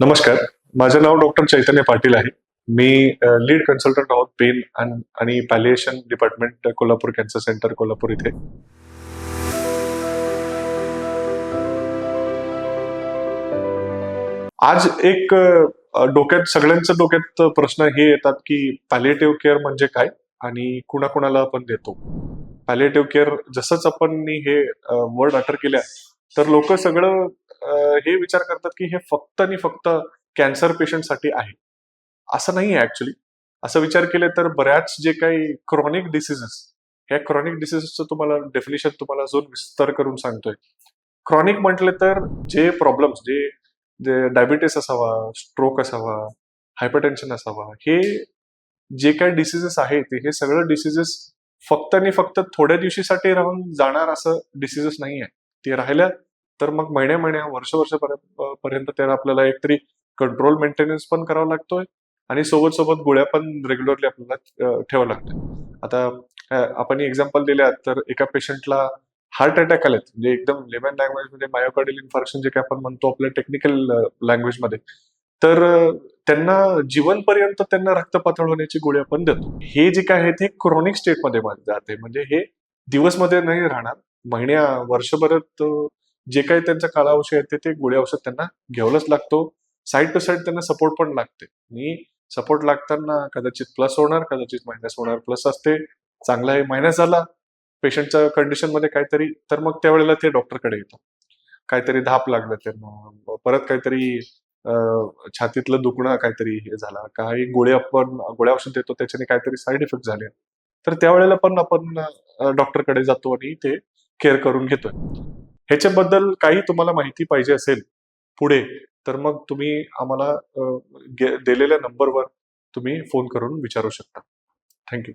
नमस्कार. माझं नाव डॉक्टर चैतन्य पाटील आहे. मी लीड कन्सल्टंट आहोत पेन आणि palliation department Kolhapur cancer centre Kolhapur इथे. आज एक डोक्यात सगळ्यांच्या डोक्यात प्रश्न हे येतात की पॅलिएटिव्ह केअर म्हणजे काय आणि कुणाकुणाला आपण देतो? पॅलिएटिव्ह केअर जसंच आपण हे वर्ड अटर केल्या तर लोक सगळं हे विचार करतात की हे फक्त आणि फक्त कॅन्सर पेशंटसाठी आहे. असं नाही आहे ऍक्च्युली असं विचार केले तर बऱ्याच जे काही क्रॉनिक डिसिजेस ह्या क्रॉनिक डिसिजेसचं तुम्हाला डेफिनेशन तुम्हाला अजून विस्तार करून सांगतोय. क्रॉनिक म्हटले तर जे प्रॉब्लेम्स जे जे डायबिटीस असावा स्ट्रोक असावा हायपरटेन्शन असावा हे जे काही डिसिजेस आहेत हे सगळं डिसिजेस फक्त आणि फक्त थोड्या दिवशीसाठी राहून जाणार असं डिसिजेस नाही आहे ते राहिल्या तर मग महिन्या महिन्या वर्ष वर्षपर्यंत पर्यंत त्याला आपल्याला एकतरी कंट्रोल मेंटेनन्स पण करावा लागतोय आणि सोबत सोबत गोळ्या पण रेग्युलरली आपल्याला ठेवावं लागतोय. आता आपण एक्झाम्पल दिल्या तर एका पेशंटला हार्ट अटॅक आलेत. म्हणजे एकदम लेमन लँग्वेजमध्ये मायोकार्डियल इन्फॉर्मेशन जे काही आपण म्हणतो आपल्या टेक्निकल लँग्वेजमध्ये. तर त्यांना जीवनपर्यंत त्यांना रक्तपातळ होण्याची गोळी आपण देतो. हे जे काय आहे ते क्रॉनिक स्टेटमध्ये जाते. म्हणजे हे दिवसमध्ये नाही राहणार. महिन्या वर्षभरात जे काही त्यांचा कालावधी आहे ते गोळी औषध त्यांना घ्यावलाच लागतो. साईड टू साईड त्यांना सपोर्ट पण लागते. आणि सपोर्ट लागताना कदाचित प्लस होणार कदाचित मायनस होणार प्लस असते. चांगला आहे मायनस झाला. पेशंटच्या कंडिशनमध्ये काहीतरी तर मग त्यावेळेला ते डॉक्टरकडे येतो. काहीतरी धाप लागलं त्यांना परत काहीतरी छातीतलं दुखणं काहीतरी हे झाला. काही गोळ्या आपण गोळ्या औषध देतो त्याच्याने काहीतरी साईड इफेक्ट झाले. तर त्यावेळेला पण आपण डॉक्टरकडे जातो आणि ते केअर करून घेतोय. ह्याच्याबद्दल काही तुम्हाला माहिती पाहिजे असेल पुढे तर मग तुम्ही आम्हाला गे- दिलेल्या नंबरवर तुम्ही फोन करून विचारू शकता. थँक्यू.